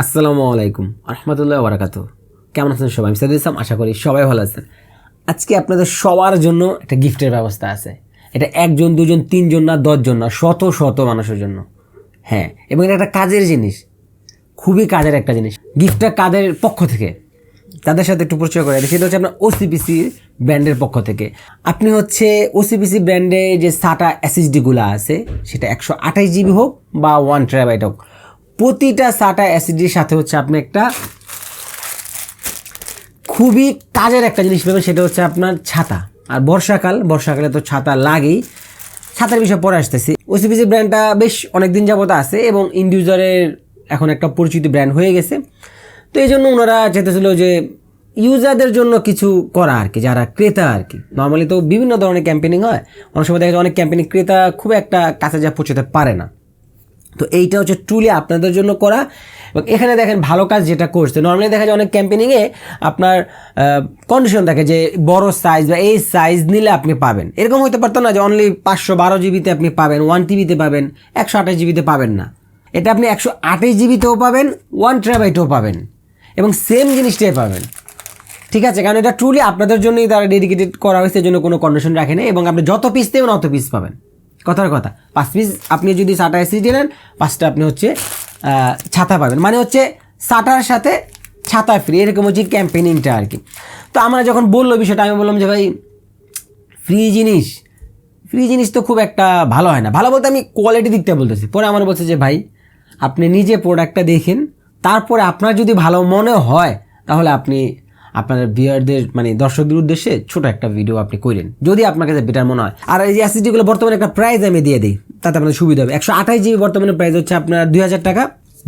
আসসালামু আলাইকুম রহমতুল্লাহ বারাকাত কেমন আছেন সবাই? আমি ইসলাম, আশা করি সবাই ভালো আছেন। আজকে আপনাদের সবার জন্য একটা গিফটের ব্যবস্থা আছে। এটা একজন, দুজন, তিনজন না দশজন না, শত শত মানুষের জন্য। হ্যাঁ এবং এটা একটা কাজের জিনিস। খুবই কাজের একটা জিনিস। গিফটটা কাদের পক্ষ থেকে? তাদের সাথে একটু পরিচয় করে সেটা হচ্ছে আপনার ওসিপিসি ব্র্যান্ডের পক্ষ থেকে। আপনি হচ্ছে ওসিপিসি ব্র্যান্ডে যে সাটা অ্যাসিডিগুলো আছে, সেটা একশো আঠাশ জিবি হোক বা ওয়ান ট্রাইবাইট হোক প্রতিটা সাটা অ্যাসিডির সাথে হচ্ছে আপনি একটা খুবই কাজের একটা জিনিস পাবেন, সেটা হচ্ছে আপনার ছাতা। আর বর্ষাকাল, বর্ষাকালে তো ছাতা লাগেই। ছাতার বিষয়ে পরে আসতেছি। ওসিপিসি ব্র্যান্ডটা বেশ অনেক দিন যাবত আছে এবং ইন্ডিউজারের এখন একটা পরিচিত ব্র্যান্ড হয়ে গেছে। তো এই জন্য ওনারা চেতেছিল যে ইউজারদের জন্য কিছু করা আর কি, যারা ক্রেতা আর কি। নর্মালি তো বিভিন্ন ধরনের ক্যাম্পেনিং হয়। অনেক সময় দেখা যায় অনেক ক্যাম্পেনিং ক্রেতা খুব একটা কাছে যা পৌঁছতে পারে না। তো এইটা হচ্ছে ট্রুলি আপনাদের জন্য করা। এবং এখানে দেখেন ভালো কাজ যেটা করছে। নর্মালি দেখা যায় অনেক ক্যাম্পেনিংয়ে আপনার কন্ডিশন থাকে যে বড় সাইজ বা এই সাইজ নিলে আপনি পাবেন। এরকম হতে পারতো না যে অনলি পাঁচশো বারো জিবিতে আপনি পাবেন ওয়ান টিবিতে পাবেন, একশো আঠাশ জিবিতে পাবেন না। এটা আপনি একশো আঠাশ জিবিতেও পাবেন ওয়ান ট্রাবাইটেও পাবেন। এবং সেম জিনিসটাই পাবেন। ঠিক আছে? কারণ এটা ট্রুলি আপনাদের জন্যই তারা ডেডিকেটেড করা হয়েছে জন্য কোনো কন্ডিশন রাখে না এবং আপনি যত পিস দেবেন অত পিস পাবেন। কথার কথা। পাঁচ পিস আপনি যদি সাটা এসি নেন পাঁচটা আপনি হচ্ছে ছাতা পাবেন। মানে হচ্ছে, সাটার সাথে ছাতা ফ্রি এরকম হচ্ছে ক্যাম্পেনিংটা আর কি। তো আমরা যখন বলল বিষয়টা, আমি বললাম যে, ভাই ফ্রি জিনিস ফ্রি জিনিস তো খুব একটা ভালো হয় না। ভালো বলতে আমি কোয়ালিটি দিকটা বলতেছি। পরে আমার বলছে যে, ভাই, আপনি নিজে প্রোডাক্টটা দেখেন। তারপরে আপনার যদি ভালো মনে হয়, তাহলে আপনি আপনার বিয়ারদের মানে দর্শকদের উদ্দেশ্যে ছোট একটা ভিডিও আপনি করেন যদি আপনার কাছে বেটার মনে হয়। আর এই অ্যাসিডিগুলো বর্তমানে একটা প্রাইস আমি দিয়ে দিই, তাতে আপনাদের সুবিধা হবে। একশো আঠাশ জিবি বর্তমানে প্রাইস হচ্ছে আপনার দুই হাজার টাকা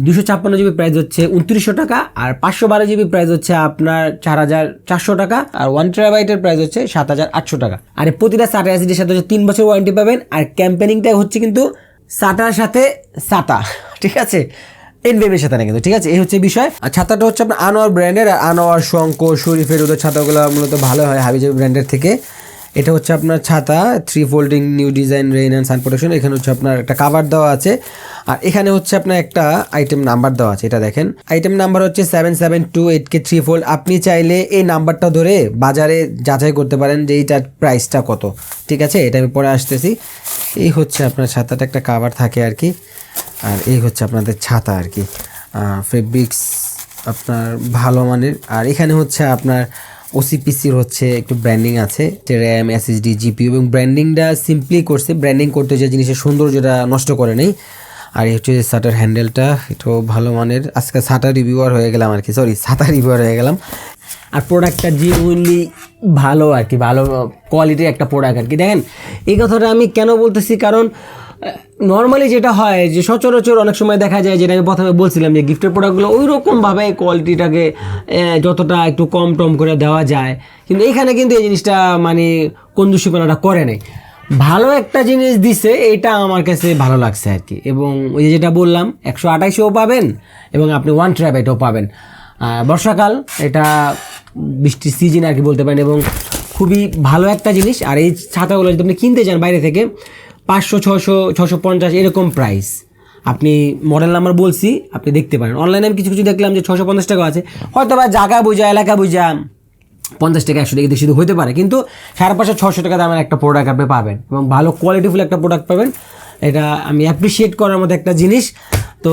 দুশো ছাপ্পান্ন জিবি প্রাইস হচ্ছে উনত্রিশশো টাকা, আর পাঁচশো বারো জিবি প্রাইস হচ্ছে আপনার চার হাজার চারশো টাকা, আর ওয়ান টেরাবাইটের প্রাইস হচ্ছে সাত হাজার আটশো টাকা। আর প্রতিটা সাটা অ্যাসিডের সাথে হচ্ছে তিন বছর ওয়ারেন্টি পাবেন, আর ক্যাম্পেনিংটা হচ্ছে কিন্তু সাটার সাথে সাতা ঠিক আছে? এনভিএমের সাথে না কিন্তু ঠিক আছে, এই হচ্ছে বিষয়। আর ছাতাটা হচ্ছে আপনার আনোয়ার ব্র্যান্ডের আনোয়ার শঙ্কর, শরীফের ওদের ছাতাগুলো মূলত ভালো হয় হাবিজাবি ব্র্যান্ডের থেকে। এটা হচ্ছে আপনার ছাতা three folding new design rain and sun protection এখানে হচ্ছে আপনার একটা কাভার দেওয়া আছে। আর এখানে হচ্ছে আপনার একটা আইটেম নাম্বার দেওয়া আছে, এটা দেখেন। আইটেম নাম্বার হচ্ছে সেভেন সেভেন টু এইট কে থ্রি ফোল্ড আপনি চাইলে এই নাম্বারটা ধরে বাজারে যাচাই করতে পারেন যে এইটার প্রাইসটা কত। ঠিক আছে? এটা আমি পরে আসতেছি। এই হচ্ছে আপনার ছাতাটা, একটা কাভার থাকে আর কি। আর এই হচ্ছে আপনাদের ছাতা আর কি। ফেব্রিক্স আপনার ভালো মানের। আর এখানে হচ্ছে আপনার ওসিপিসির হচ্ছে একটু ব্র্যান্ডিং আছে র্যাম এসএসডি জিপি এবং ব্র্যান্ডিংটা সিম্পলি করছে ব্র্যান্ডিং করতে যে জিনিসের সৌন্দর্যটা নষ্ট করে নেই। আর এই হচ্ছে শাটার হ্যান্ডেলটা এটাও ভালো মানের। আজকে শাটার রিভিউয়ার হয়ে গেলাম আর কি সরি শাটার রিভিউয়ার হয়ে গেলাম। আর প্রোডাক্টটা জিনুইনলি ভালো আর কি, ভালো কোয়ালিটির একটা প্রোডাক্ট আর কি। দেখেন, এই কথাটা আমি কেন বলতেছি? কারণ নর্মালি যেটা হয় যে সচরাচর অনেক সময় দেখা যায় যেটা আমি প্রথমে বলছিলাম যে গিফটের প্রোডাক্টগুলো ওই রকমভাবে কোয়ালিটিটাকে যতটা একটু কম টম করে দেওয়া যায়। কিন্তু এখানে কিন্তু এই জিনিসটা মানে কন্দুষিপনাটা করে নেই। ভালো একটা জিনিস দিছে, এটা আমার কাছে ভালো লাগছে আর কি। এবং ওই যেটা বললাম, একশো আঠাইশেও পাবেন এবং আপনি ওয়ান ট্র্যাবেটও পাবেন। বর্ষাকাল, এটা বৃষ্টির সিজন আর কি বলতে পারেন। এবং খুবই ভালো একটা জিনিস। আর এই ছাতাগুলো যদি আপনি কিনতে চান বাইরে থেকে পাঁচশো ছশো ছশো পঞ্চাশ এরকম প্রাইস আপনি মডেল নাম্বার বলছি, আপনি দেখতে পারেন। অনলাইনে আমি কিছু কিছু দেখলাম যে ছশো পঞ্চাশ টাকা আছে। হয়তো বা জায়গা বোঝা, এলাকা বোঝা, পঞ্চাশ টাকা, একশো টাকা দিয়ে শুধু হতে পারে। কিন্তু সাড়ে পাঁচশো ছশো টাকা দামের একটা প্রোডাক্ট আপনি পাবেন এবং ভালো কোয়ালিটিফুল একটা প্রোডাক্ট পাবেন। এটা আমি অ্যাপ্রিসিয়েট করার মতো একটা জিনিস। তো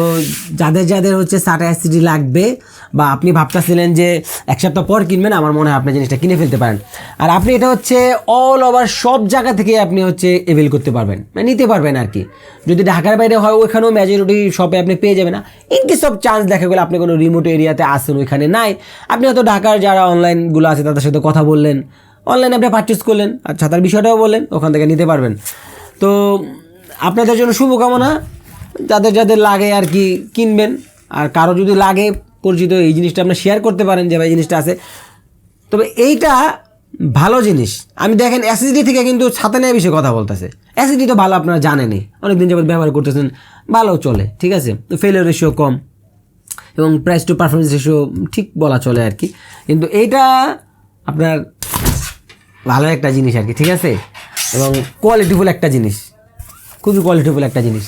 যাদের যাদের হচ্ছে সাটা অ্যাসিডি লাগবে বা আপনি ভাবতেছিলেন যে এক সপ্তাহ পর কিনবেন, আমার মনে হয় আপনি জিনিসটা কিনে ফেলতে পারেন। আর আপনি এটা হচ্ছে অল ওভার সব জায়গা থেকে আপনি হচ্ছে এভেল করতে পারবেন। মানে নিতে পারবেন আর কি। যদি ঢাকার বাইরে হয়, ওইখানেও মেজরিটি শপে আপনি পেয়ে যাবেন। না ইনকেস সব চান্স দেখা গেলে আপনি কোনো রিমোট এরিয়াতে আসেন ওইখানে নাই, আপনি হয়তো ঢাকার যারা অনলাইনগুলো আছে, তাদের সাথে কথা বললেন। অনলাইনে আপনি পারচেস করলেন, আর ছাতার বিষয়টাও বললেন, ওখান থেকে নিতে পারবেন। তো আপনাদের জন্য শুভকামনা। যাদের যাদের লাগে আর কি কিনবেন। আর কারও যদি লাগে পরিচিত এই জিনিসটা আপনার শেয়ার করতে পারেন যে ভাই জিনিসটা আছে। তবে এইটা ভালো জিনিস। আমি দেখেন অ্যাসিডি থেকে কিন্তু ছাতা নেওয়া বিষয়ে কথা বলতেছে। অ্যাসিডি তো ভালো আপনারা জানেনই। অনেকদিন যাবত ব্যবহার করতেছেন ভালো চলে, ঠিক আছে? তো ফেলের রেশিও কম এবং প্রাইস টু পারফরমেন্স রেশিও ঠিক বলা চলে আর কি। কিন্তু এইটা আপনার ভালো একটা জিনিস আর কি, ঠিক আছে? এবং কোয়ালিটিফুল একটা জিনিস। খুবই কোয়ালিটিফুল একটা জিনিস।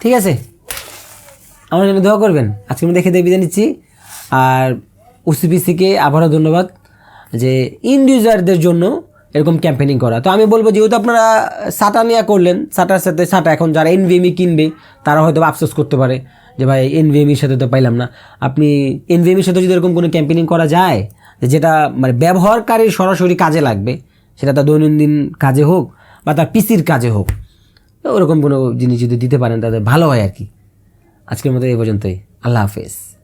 ঠিক আছে? আমার জন্য দোয়া করবেন। আজকে আমি দেখে দিয়ে বিদায় নিচ্ছি। আর ওসিপিসিকে আবারও ধন্যবাদ যে ইন্ডিউজারদের জন্য এরকম ক্যাম্পেনিং করা। তো আমি বলব, যেহেতু আপনারা সাটা নিয়ে করলেন সাটার সাথে সাটা এখন যারা এনভিএমই কিনবে, তারা হয়তো আফসোস করতে পারে যে ভাই এনভিএমির সাথে তো পাইলাম না। আপনি এনভিএমির সাথে যদি এরকম কোনো ক্যাম্পেনিং করা যায়, যেটা মানে ব্যবহারকারীর সরাসরি কাজে লাগবে, সেটা তার দৈনন্দিন কাজে হোক বা তার পিসির কাজে হোক ওরকম কোনো জিনিস যদি দিতে পারেন তাদের ভালো হয় আর কি। আজকের মতো এই পর্যন্তই। আল্লাহ হাফেজ।